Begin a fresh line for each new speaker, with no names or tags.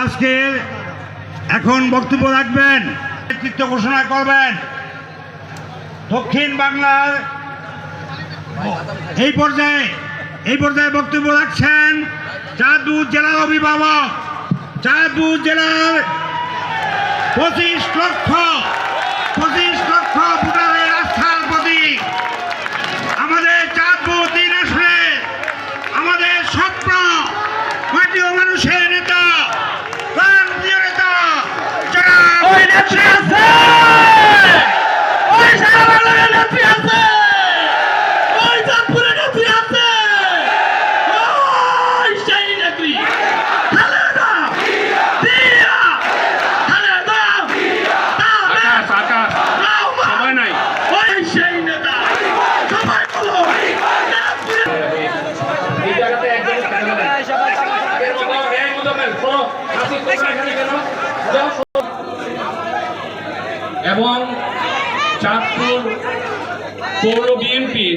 আজকে এখন বক্তব্য রাখবেন, নেতৃত্ব ঘোষণা করবেন। দক্ষিণ বাংলার এই পর্যায়ে এই পর্যায়ে বক্তব্য রাখছেন চাঁদপুর জেলার অভিভাবক। চাঁদপুর জেলার পঁচিশ লক্ষ পঁচিশ লক্ষ ভোটারের আস্থার প্রতীক আমাদের চাঁদপুর তিন আসনে আমাদের স্বপ্ন মাটি ও মানুষের নেতা প্রান্তীয় নেতা জনাব
ওই নেত্রী আছে ওই সারা নেত্রী আছে ওই চাঁদপুরের নেত্রী আছে ওই সেই নেত্রী খালেদা জিয়া খালেদা
আকাশ আকাশ সময় নাই
ওই সেই নেতা সবাই বলো
এই জায়গাতে একজন শোনো হাসি তোমরা কেন। এবং চাঁদপুর পৌর বিএনপি